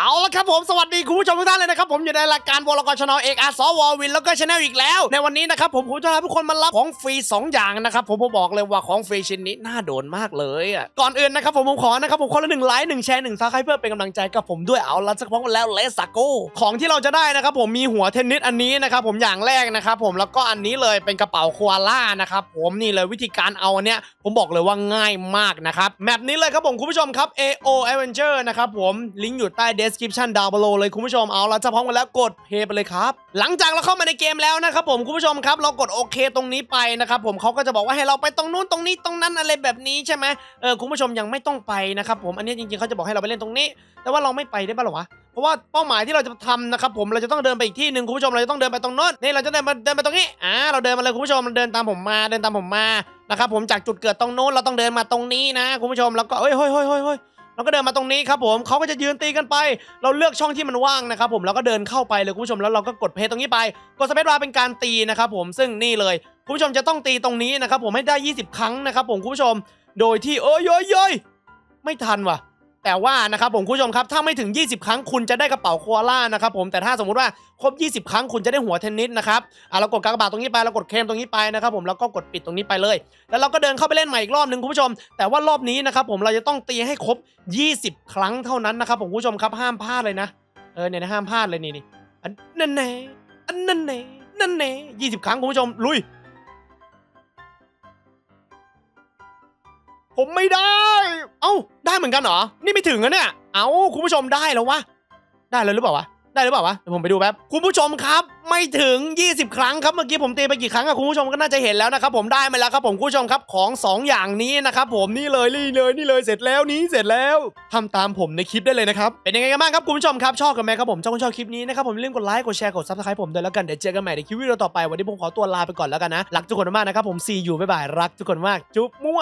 เอาละครับผมสวัสดีคุณผู้ชมทุกท่านเลยนะครับผมอยู่ในรายการวอลกชนเอกอาสววินแล้วก็ชแนลอีกแล้ว ในวันนี้นะครับผมผมจะพาทุกคนมารับของฟรีสองอย่างนะครับผมผมบอกเลยว่าของฟรีชิ้นนี้น่าโดนมากเลยอะก่อนอื่นนะครับผมผมขอนะครับผมคนละหนึ่งไลค์หนึ่งแชร์หนึ่งซับสไครป์เพื่อเป็นกำลังใจกับผมด้วยเอาละสักพักแล้วเลสโกของที่เราจะได้นะครับผมมีหัวเทนนิสอันนี้นะครับผมอย่างแรกนะครับผมแล้วก็อันนี้เลยเป็นกระเป๋าโคอาล่านะครับผมนี่เลยวิธีการเอาอันเนี้ยผมบอกเลยว่าง่ายมากนะครับแมปนี้เลยครับผมคุณผู้ชมครับ AO Adventure นะครับผมลิงก์อยู่ใต้ description down below เลยคุณผู้ชมเอาละจะพร้อมกันแล้วกดเพย์ไปเลยครับ หลังจากเราเข้ามาในเกมแล้วนะครับผมคุณผู้ชมครับ เรากดโอเคตรงนี้ไปนะครับผมเขาก็จะบอกว่าให้เราไปตรงนู้นตรงนี้ตรงนั้นอะไรแบบนี้ใช่ไหมเออคุณผู้ชมยังไม่ต้องไปนะครับผมอันนี้จริงๆเขาจะบอกให้เราไปเล่นตรงนี้ แต่ว่าเราไม่ไปได้ป่ะหรอวะเพราะว่าเป้าหมายที่เราจะทำนะครับผมเราจะต้องเดินไปอีกที่หนึ่งคุณผู้ชมเราจะต้องเดินไปตรงโน้นนี่เราจะเดินมาเดินไปตรงนี้อ่าเราเดินมาเลยคุณผู้ชมเราเดินตามผมมาเดินตามผมมานะครับผมจากจุดเกิดตรงโน้นเราต้องเดินมาตรงนี้นะคุณผู้ชมแล้วก็เฮ้ยเฮ้ยเฮ้ยเฮ้ย เราก็เดินมาตรงนี้ครับผมเขาก็จะยืนตีกันไป เราเลือกช่องที่มันว่างนะครับผมแล้วก็เดินเข้าไปเลยคุณผู้ชมแล้วเราก็กดเพจตรงนี้ไปกดสเปซบาร์เป็นการตีนะครับผมซึ่งนี่เลยคุณผู้ชมจะต้องตีตรงนี้นะครับผมให้ได้ 20 ครั้งนะครับผมคุณผู้ชม โดยที่เอ้ยโอยเอ้ยไม่ทันว่ะ แต่ว่านะครับผมคุณผู้ชมครับถ้าไม่ถึง 20 ครั้งคุณจะได้กระเป๋าโคอาล่านะครับผมแต่ถ้าสมมุติว่าครบ 20 ครั้งคุณจะได้หัวเทนนิสนะครับอะเรากดกากบาทตรงนี้ไปเรากดเคลมตรงนี้ไปนะครับผมแล้วก็กดปิดตรงนี้ไปเลย แล้วเราก็เดินเข้าไปเล่นใหม่อีกรอบหนึ่งคุณผู้ชม แต่ว่ารอบนี้นะครับผมเราจะต้องตีให้ครบ 20 ครั้งเท่านั้นนะครับผมคุณผู้ชมครับห้ามพลาดเลยนะเออเนี่ยนะห้ามพลาดเลยนี่นี่อันนั่นแน่อันนั่นแน่นั่นแน่20ครั้งคุณผู้ชมลุย ผมไม่ได้ เอ้า ได้เหมือนกันเหรอ นี่ไม่ถึงอะเนี่ย เอ้า คุณผู้ชมได้แล้ววะ ได้เลยหรือเปล่าวะ ได้หรือเปล่าวะ เดี๋ยวผมไปดูแป๊บ คุณผู้ชมครับ ไม่ถึง 20 ครั้งครับ เมื่อกี้ผมตีไปกี่ครั้งอะคุณผู้ชมก็น่าจะเห็นแล้วนะครับ ผมได้มาแล้วครับผมคุณผู้ชมครับ ของ 2 อย่างนี้นะครับผม นี่เลยนี่เลย นี่เลย เสร็จแล้วนี้ เสร็จแล้วทำตามผมในคลิปได้เลยนะครับ เป็นยังไงกันบ้างครับคุณผู้ชมครับ ชอบกันไหมครับผมชอบชอบคลิปนี้นะครับผมอย่าลืมกดไลค์ กดแชร์ กดซับสไครต์ผมด้วยแล้วกัน เดี๋ยวเจอกันใหม่ในคลิปวิดีโอต่อไป วันนี้ผมขอตัวลาไปก่อนแล้วกันนะ รักทุกคนมากนะครับผมซีอยู่บ๊ายบายรักทุกคนมากจุ๊บมั่ว